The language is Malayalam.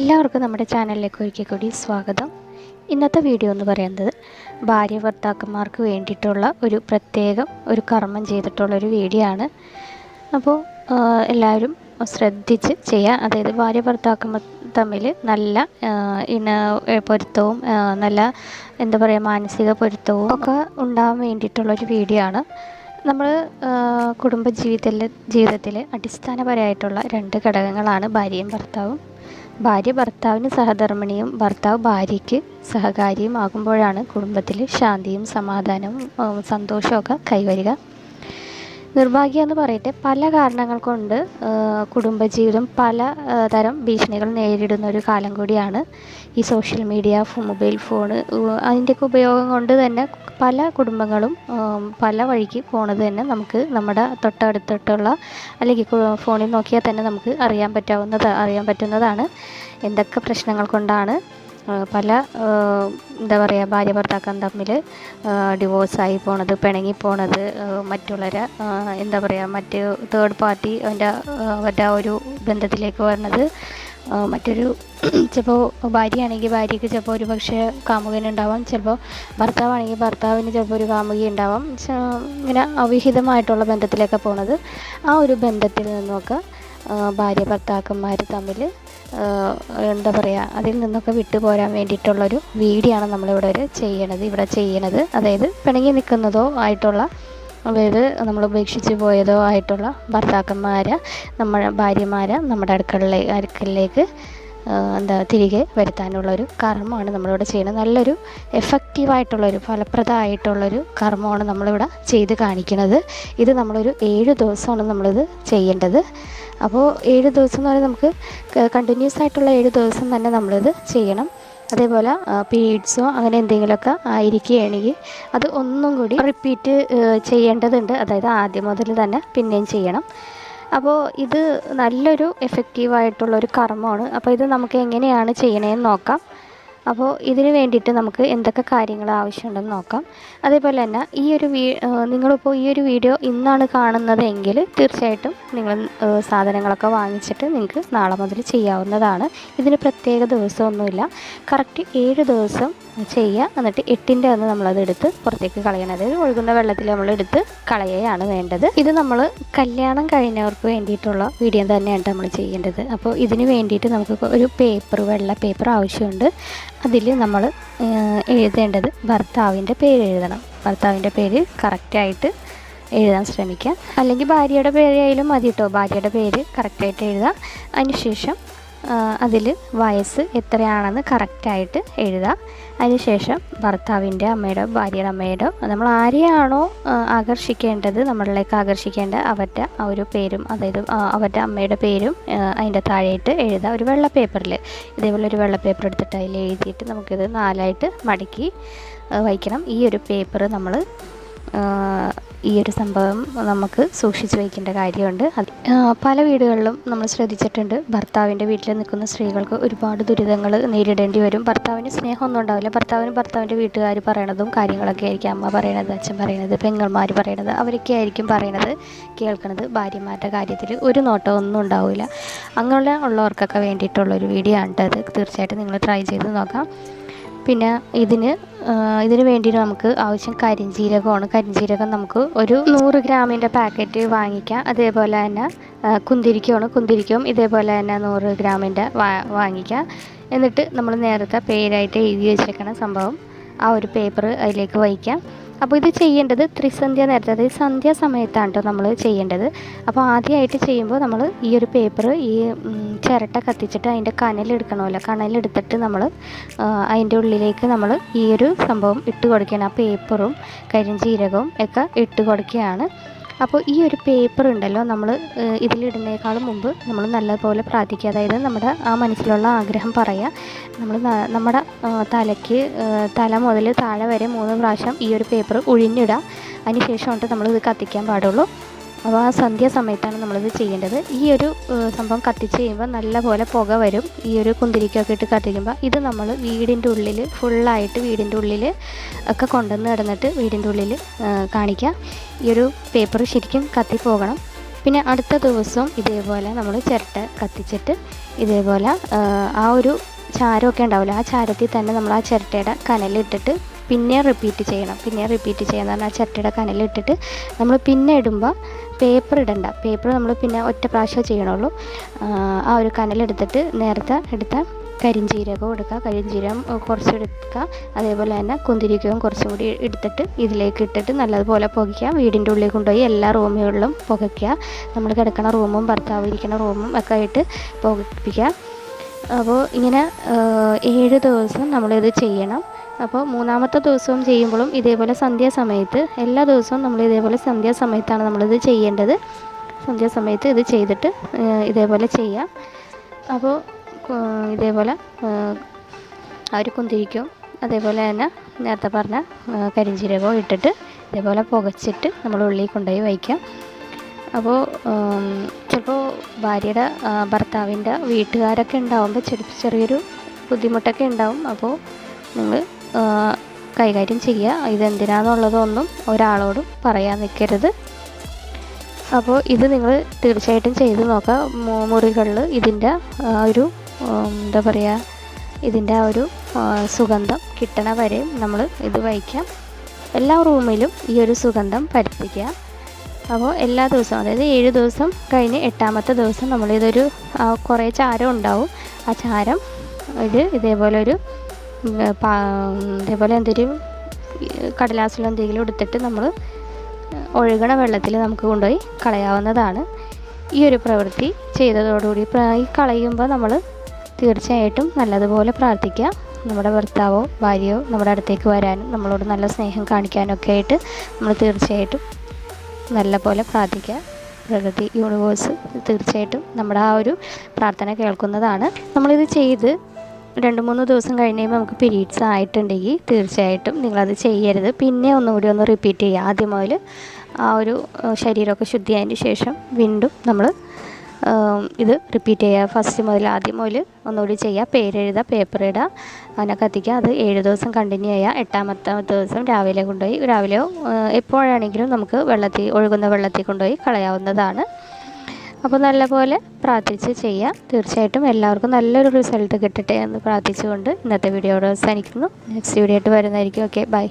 എല്ലാവർക്കും നമ്മുടെ ചാനലിലേക്ക് ഒരിക്കൽ കൂടി സ്വാഗതം. ഇന്നത്തെ വീഡിയോ എന്ന് പറയുന്നത് ഭാര്യ ഭർത്താക്കന്മാർക്ക് വേണ്ടിയിട്ടുള്ള ഒരു പ്രത്യേകം ഒരു കർമ്മം ചെയ്തിട്ടുള്ളൊരു വീഡിയോ ആണ്. അപ്പോൾ എല്ലാവരും ശ്രദ്ധിച്ച് ചെയ്യുക അതായത് ഭാര്യ ഭർത്താക്കന്മാർ തമ്മിൽ നല്ല ഇന പൊരുത്തവും നല്ല എന്താ പറയുക മാനസിക പൊരുത്തവും ഒക്കെ ഉണ്ടാകാൻ വേണ്ടിയിട്ടുള്ളൊരു വീഡിയോ ആണ്. നമ്മൾ കുടുംബ ജീവിതത്തിൽ ജീവിതത്തിൽ അടിസ്ഥാനപരമായിട്ടുള്ള രണ്ട് ഘടകങ്ങളാണ് ഭാര്യയും ഭർത്താവും. ഭാര്യ ഭർത്താവിന് സഹധർമ്മിണിയും ഭർത്താവ് ഭാര്യയ്ക്ക് സഹകാരിയും ആകുമ്പോഴാണ് കുടുംബത്തിൽ ശാന്തിയും സമാധാനവും സന്തോഷവും ഒക്കെ കൈവരിക. നിർഭാഗ്യം എന്ന് പറയട്ടെ പല കാരണങ്ങൾ കൊണ്ട് കുടുംബജീവിതം പല തരം ഭീഷണികൾ നേരിടുന്ന ഒരു കാലം കൂടിയാണ് ഈ സോഷ്യൽ മീഡിയ മൊബൈൽ ഉ- അതിന്റെയൊക്കെ ഉപയോഗം കൊണ്ട് തന്നെ പല കുടുംബങ്ങളും പല വഴിക്ക് പോണത് തന്നെ നമുക്ക് നമ്മുടെ തൊട്ടടുത്തിട്ടുള്ള അല്ലെങ്കിൽ ഫോണിൽ നോക്കിയാൽ തന്നെ നമുക്ക് അറിയാൻ പറ്റാവുന്നത് അറിയാൻ പറ്റുന്നതാണ്. എന്തൊക്കെ പ്രശ്നങ്ങൾ കൊണ്ടാണ് പല എന്താ പറയുക ഭാര്യ ഭർത്താക്കം തമ്മിൽ ഡിവോഴ്സായി പോണത് പിണങ്ങി പോണത് മറ്റുള്ളവർ എന്താ പറയുക മറ്റ് തേർഡ് പാർട്ടി അവന്റെ അവരുടെ ആ ഒരു ബന്ധത്തിലേക്ക് വരണത് മറ്റൊരു ചിലപ്പോൾ ഭാര്യയാണെങ്കിൽ ഭാര്യയ്ക്ക് ചിലപ്പോൾ ഒരു പക്ഷേ കാമുകനുണ്ടാവാം ചിലപ്പോൾ ഭർത്താവാണെങ്കിൽ ഭർത്താവിന് ചിലപ്പോൾ ഒരു കാമുകി ഉണ്ടാവാം ഇങ്ങനെ അവിഹിതമായിട്ടുള്ള ബന്ധത്തിലേക്ക് പോണത് ആ ഒരു ബന്ധത്തിൽ നിന്നൊക്കെ ഭാര്യ ഭർത്താക്കന്മാർ തമ്മിൽ എന്താ പറയുക അതിൽ നിന്നൊക്കെ വിട്ടുപോരാൻ വേണ്ടിയിട്ടുള്ളൊരു വീഡിയോ ആണ് നമ്മളിവിടെ ഒരു ചെയ്യണത് ഇവിടെ ചെയ്യണത്. അതായത് പിണങ്ങി നിൽക്കുന്നതോ ആയിട്ടുള്ള അതായത് നമ്മൾ ഉപേക്ഷിച്ച് പോയതോ ആയിട്ടുള്ള ഭർത്താക്കന്മാരെ നമ്മുടെ ഭാര്യമാരെ നമ്മുടെ അടുക്കളയിലേക്ക് അടുക്കളയിലേക്ക് എന്താ തിരികെ വരുത്താനുള്ള ഒരു കർമ്മമാണ് നമ്മളിവിടെ ചെയ്യുന്നത്. നല്ലൊരു എഫക്റ്റീവായിട്ടുള്ളൊരു ഫലപ്രദമായിട്ടുള്ളൊരു കർമ്മമാണ് നമ്മളിവിടെ ചെയ്ത് കാണിക്കുന്നത്. ഇത് നമ്മളൊരു ഏഴ് ദിവസമാണ് നമ്മളിത് ചെയ്യേണ്ടത്. അപ്പോൾ ഏഴ് ദിവസം എന്ന് പറയുന്നത് നമുക്ക് കണ്ടിന്യൂസ് ആയിട്ടുള്ള ഏഴ് ദിവസം തന്നെ നമ്മളിത് ചെയ്യണം. അതേപോലെ പീരീഡ്സോ അങ്ങനെ എന്തെങ്കിലുമൊക്കെ ആയിരിക്കുകയാണെങ്കിൽ അത് ഒന്നും കൂടി റിപ്പീറ്റ് ചെയ്യേണ്ടതുണ്ട്. അതായത് ആദ്യം മുതൽ തന്നെ പിന്നെയും ചെയ്യണം. അപ്പോൾ ഇത് നല്ലൊരു എഫക്റ്റീവായിട്ടുള്ളൊരു കർമ്മമാണ്. അപ്പോൾ ഇത് നമുക്ക് എങ്ങനെയാണ് ചെയ്യണതെന്ന് നോക്കാം. അപ്പോൾ ഇതിന് വേണ്ടിയിട്ട് നമുക്ക് എന്തൊക്കെ കാര്യങ്ങൾ ആവശ്യമുണ്ടെന്ന് നോക്കാം. അതേപോലെ തന്നെ ഈ ഒരു വീ നിങ്ങളിപ്പോൾ ഈ ഒരു വീഡിയോ ഇന്നാണ് കാണുന്നത് എങ്കിൽ തീർച്ചയായിട്ടും നിങ്ങൾ സാധനങ്ങളൊക്കെ വാങ്ങിച്ചിട്ട് നിങ്ങൾക്ക് നാളെ മുതൽ ചെയ്യാവുന്നതാണ്. ഇതിന് പ്രത്യേക ദിവസമൊന്നുമില്ല. കറക്റ്റ് ഏഴ് ദിവസം ചെയ്യുക എന്നിട്ട് എട്ടിന്റെ അന്ന് നമ്മളത് എടുത്ത് പുറത്തേക്ക് കളയണം. അതായത് ഒഴുകുന്ന വെള്ളത്തിൽ നമ്മൾ എടുത്ത് കളയുകയാണ് വേണ്ടത്. ഇത് നമ്മൾ കല്യാണം കഴിഞ്ഞവർക്ക് വേണ്ടിയിട്ടുള്ള വീഡിയോ തന്നെയാണ് നമ്മൾ ചെയ്യേണ്ടത്. അപ്പോൾ ഇതിന് വേണ്ടിയിട്ട് നമുക്ക് ഒരു പേപ്പർ വെള്ള പേപ്പർ ആവശ്യമുണ്ട്. അതിൽ നമ്മൾ എഴുതേണ്ടത് ഭർത്താവിന്റെ പേര് എഴുതണം. ഭർത്താവിന്റെ പേര് കറക്റ്റായിട്ട് എഴുതാൻ ശ്രമിക്കുക അല്ലെങ്കിൽ ഭാര്യയുടെ പേരായാലും മതി കേട്ടോ ഭാര്യയുടെ പേര് കറക്റ്റായിട്ട് എഴുതാം. അതിനുശേഷം അതിൽ വയസ്സ് എത്രയാണെന്ന് കറക്റ്റായിട്ട് എഴുതുക അതിനുശേഷം ഭർത്താവിന്റെ അമ്മയുടെ ഭാര്യയുടെ അമ്മയുടെ നമ്മൾ ആരെയാണോ ആകർഷിക്കേണ്ടത് നമ്മളിലേക്ക് ആകർഷിക്കേണ്ട അവരുടെ ആ ഒരു പേരും അതായത് അവരുടെ അമ്മയുടെ പേരും അതിന്റെ താഴെയിട്ട് എഴുതുക ഒരു വെള്ള പേപ്പറിൽ ഇതേപോലെ ഒരു വെള്ള പേപ്പർ എടുത്തിട്ട് അതിൽ എഴുതിയിട്ട് നമുക്കിത് നാലായിട്ട് മടക്കി വയ്ക്കണം. ഈ ഒരു പേപ്പർ നമ്മൾ ഈ ഒരു സംഭവം നമുക്ക് സൂക്ഷിച്ചു വയ്ക്കേണ്ട കാര്യമുണ്ട്. പല വീടുകളിലും നമ്മൾ ശ്രദ്ധിച്ചിട്ടുണ്ട്. ഭർത്താവിന്റെ വീട്ടിൽ നിൽക്കുന്ന സ്ത്രീകൾക്ക് ഒരുപാട് ദുരിതങ്ങൾ നേരിടേണ്ടി വരും. ഭർത്താവിന് സ്നേഹമൊന്നും ഉണ്ടാവില്ല. ഭർത്താവിന് ഭർത്താവിന്റെ വീട്ടുകാർ പറയണതും കാര്യങ്ങളൊക്കെ ആയിരിക്കും. അമ്മ പറയണത് അച്ഛൻ പറയണത് പെങ്ങന്മാർ പറയണത് അവരൊക്കെ ആയിരിക്കും പറയണത് കേൾക്കണത് ഭാര്യമാരുടെ കാര്യത്തിൽ ഒരു നോട്ടം ഒന്നും ഉണ്ടാവില്ല. അങ്ങനെ ഉള്ളവർക്കൊക്കെ വേണ്ടിയിട്ടുള്ളൊരു വീഡിയോ ആണ് അത് തീർച്ചയായിട്ടും നിങ്ങൾ ട്രൈ ചെയ്ത് നോക്കാം. പിന്നെ ഇതിന് ഇതിന് വേണ്ടി നമുക്ക് ആവശ്യം കരിഞ്ജീരകമാണ് കരിഞ്ജീരകം നമുക്ക് ഒരു നൂറ് ഗ്രാമിന്റെ പാക്കറ്റ് വാങ്ങിക്കാം. അതേപോലെ തന്നെ കുന്തിരിക്കമാണ് കുന്തിരിക്കവും ഇതേപോലെ തന്നെ നൂറ് ഗ്രാമിന്റെ വാങ്ങിക്കാം. എന്നിട്ട് നമ്മൾ നേരത്തെ പേരായിട്ട് എഴുതി വെച്ചേക്കണ സംഭവം ആ ഒരു പേപ്പർ അതിലേക്ക് വഹിക്കാം. അപ്പോൾ ഇത് ചെയ്യേണ്ടത് ത്രിസന്ധ്യ നേരത്തെ അതായത് സന്ധ്യ സമയത്താണ് കേട്ടോ നമ്മൾ ചെയ്യേണ്ടത്. അപ്പോൾ ആദ്യമായിട്ട് ചെയ്യുമ്പോൾ നമ്മൾ ഈ ഒരു പേപ്പർ ഈ ചിരട്ട കത്തിച്ചിട്ട് അതിന്റെ കനലെടുക്കണമല്ലോ. കനലെടുത്തിട്ട് നമ്മൾ അതിന്റെ ഉള്ളിലേക്ക് നമ്മൾ ഈ ഒരു സംഭവം ഇട്ട് കൊടുക്കുകയാണ്. ആ പേപ്പറും കരിഞ്ചീരകവും ഒക്കെ ഇട്ട് കൊടുക്കുകയാണ്. അപ്പോൾ ഈ ഒരു പേപ്പർ ഉണ്ടല്ലോ നമ്മൾ ഇതിലിടുന്നേക്കാളും മുമ്പ് നമ്മൾ നല്ലപോലെ പ്രാർത്ഥിക്കുക. അതായത് നമ്മുടെ ആ മനസ്സിലുള്ള ആഗ്രഹം പറയുക. നമ്മൾ നമ്മുടെ തലയ്ക്ക് തല മുതൽ താഴെ വരെ മൂന്ന് പ്രാവശ്യം ഈ ഒരു പേപ്പർ ഉഴിഞ്ഞിടുക. അതിന് നമ്മൾ ഇത് കത്തിക്കാൻ പാടുള്ളൂ. അപ്പോൾ ആ സന്ധ്യ സമയത്താണ് നമ്മളിത് ചെയ്യേണ്ടത്. ഈ ഒരു സംഭവം കത്തിച്ച് കഴിയുമ്പോൾ നല്ലപോലെ പുക വരും. ഈ ഒരു കുന്തിരിക്കൊക്കെ ഇട്ട് കത്തിക്കുമ്പോൾ ഇത് നമ്മൾ വീടിന്റെ ഉള്ളിൽ ഫുള്ളായിട്ട് വീടിന്റെ ഉള്ളിൽ ഒക്കെ കൊണ്ടുവന്ന് കിടന്നിട്ട് വീടിന്റെ ഉള്ളിൽ കാണിക്കുക ഈ ഒരു പേപ്പർ ശരിക്കും കത്തിപ്പോകണം പിന്നെ അടുത്ത ദിവസവും ഇതേപോലെ നമ്മൾ ചിരട്ട കത്തിച്ചിട്ട് ഇതേപോലെ ആ ഒരു ചാരമൊക്കെ ഉണ്ടാവില്ല ആ ചാരത്തിൽ തന്നെ നമ്മൾ ആ ചിരട്ടയുടെ കനലിട്ടിട്ട് പിന്നെ റിപ്പീറ്റ് ചെയ്യണം. പിന്നെ റിപ്പീറ്റ് ചെയ്യണം പറഞ്ഞാൽ ആ ചിരട്ടയുടെ കനലിട്ടിട്ട് നമ്മൾ പിന്നെ ഇടുമ്പോൾ പേപ്പർ ഇടണ്ട. പേപ്പർ നമ്മൾ പിന്നെ ഒറ്റ പ്രാവശ്യം ചെയ്യണുള്ളൂ. ആ ഒരു കനലെടുത്തിട്ട് നേരത്തെ എടുത്ത കരിഞ്ചീരകവും എടുക്കുക. കരിഞ്ചീരകം കുറച്ച് എടുക്കുക. അതേപോലെ തന്നെ കുന്തിരിക്കവും കുറച്ചും കൂടി എടുത്തിട്ട് ഇതിലേക്ക് ഇട്ടിട്ട് നല്ലതുപോലെ പുകയ്ക്കുക. വീടിന്റെ ഉള്ളിൽ കൊണ്ടുപോയി എല്ലാ റൂമുകളിലും പുകയ്ക്കുക. നമ്മൾ കിടക്കുന്ന റൂമും ഭർത്താവ് ഇരിക്കുന്ന റൂമും ഒക്കെ ആയിട്ട് പുകപ്പിക്കുക. അപ്പോൾ ഇങ്ങനെ ഏഴ് ദിവസം നമ്മളിത് ചെയ്യണം. അപ്പോൾ മൂന്നാമത്തെ ദിവസവും ചെയ്യുമ്പോഴും ഇതേപോലെ സന്ധ്യാസമയത്ത് എല്ലാ ദിവസവും നമ്മൾ ഇതേപോലെ സന്ധ്യാസമയത്താണ് നമ്മളിത് ചെയ്യേണ്ടത്. സന്ധ്യാസമയത്ത് ഇത് ചെയ്തിട്ട് ഇതേപോലെ ചെയ്യാം. അപ്പോൾ ഇതേപോലെ ഒരു കുന്തിരിക്കും അതേപോലെ തന്നെ നേരത്തെ പറഞ്ഞ കരിഞ്ചീരകവും ഇട്ടിട്ട് ഇതേപോലെ പുകച്ചിട്ട് നമ്മൾ ഉള്ളിൽ കൊണ്ടുപോയി വയ്ക്കാം. അപ്പോൾ ചിലപ്പോൾ ഭാര്യയുടെ ഭർത്താവിന്റെ വീട്ടുകാരൊക്കെ ഉണ്ടാവുമ്പോൾ ചെറിയ ചെറിയൊരു ബുദ്ധിമുട്ടൊക്കെ ഉണ്ടാവും. അപ്പോൾ നിങ്ങൾ കൈകാര്യം ചെയ്യുക. ഇതെന്തിനാണെന്നുള്ളതൊന്നും ഒരാളോടും പറയാൻ നിൽക്കരുത്. അപ്പോൾ ഇത് നിങ്ങൾ തീർച്ചയായിട്ടും ചെയ്ത് നോക്കുക. മുറികളിൽ ഇതിന്റെ ഒരു എന്താ പറയുക ഇതിന്റെ ആ ഒരു സുഗന്ധം കിട്ടണ വരെയും നമ്മൾ ഇത് വയ്ക്കാം എല്ലാ റൂമിലും ഈ ഒരു സുഗന്ധം പരത്തിക്കുക അപ്പോൾ എല്ലാ ദിവസവും അതായത് ഏഴ് ദിവസം കഴിഞ്ഞ് എട്ടാമത്തെ ദിവസം നമ്മളിതൊരു കുറേ ചാരം ഉണ്ടാവും. ആ ചാരം ഇത് ഇതേപോലെ ഒരു ഇതേപോലെ എന്തെങ്കിലും കടലാസിലോ എന്തെങ്കിലും എടുത്തിട്ട് നമ്മൾ ഒഴുകണ വെള്ളത്തിൽ നമുക്ക് കൊണ്ടുപോയി കളയാവുന്നതാണ്. ഈ ഒരു പ്രവൃത്തി ചെയ്തതോടുകൂടി ഈ കളയുമ്പോൾ നമ്മൾ തീർച്ചയായിട്ടും നല്ലതുപോലെ പ്രാർത്ഥിക്കുക. നമ്മുടെ ഭർത്താവോ ഭാര്യയോ നമ്മുടെ അടുത്തേക്ക് വരാനും നമ്മളോട് നല്ല സ്നേഹം കാണിക്കാനൊക്കെ ആയിട്ട് നമ്മൾ തീർച്ചയായിട്ടും നല്ലപോലെ പ്രാർത്ഥിക്കുക. പ്രകൃതി യൂണിവേഴ്സ് തീർച്ചയായിട്ടും നമ്മുടെ ആ ഒരു പ്രാർത്ഥന കേൾക്കുന്നതാണ്. നമ്മളിത് ചെയ്ത് രണ്ട് മൂന്ന് ദിവസം കഴിഞ്ഞ് നമുക്ക് പീരീഡ്സ് ആയിട്ടുണ്ടെങ്കിൽ തീർച്ചയായിട്ടും നിങ്ങളത് ചെയ്യരുത്. പിന്നെ ഒന്നുകൂടി ഒന്ന് റിപ്പീറ്റ് ചെയ്യുക. ആദ്യം മുതൽ ആ ഒരു ശരീരമൊക്കെ ശുദ്ധിയായതിന് ശേഷം വീണ്ടും നമ്മൾ ഇത് റിപ്പീറ്റ് ചെയ്യുക. ഫസ്റ്റ് മുതൽ ആദ്യം മുതൽ ഒന്നുകൂടി ചെയ്യുക. പേരെഴുതുക പേപ്പർ ഇടുക. അങ്ങനെ കത്തിക്കുക. അത് ഏഴ് ദിവസം കണ്ടിന്യൂ ചെയ്യുക. എട്ടാമത്തെ ദിവസം രാവിലെ കൊണ്ടുപോയി. രാവിലെയോ എപ്പോഴാണെങ്കിലും നമുക്ക് വെള്ളത്തിൽ ഒഴുകുന്ന വെള്ളത്തിൽ കൊണ്ടുപോയി കളയാവുന്നതാണ്. അപ്പോൾ നല്ലപോലെ പ്രാർത്ഥിച്ച് ചെയ്യാം തീർച്ചയായിട്ടും എല്ലാവർക്കും നല്ലൊരു റിസൾട്ട് കിട്ടട്ടെ എന്ന് പ്രാർത്ഥിച്ചുകൊണ്ട് ഇന്നത്തെ വീഡിയോ അവസാനിക്കുന്നു. നെക്സ്റ്റ് വീഡിയോ ആയിട്ട് വരുന്നതായിരിക്കും. Okay bye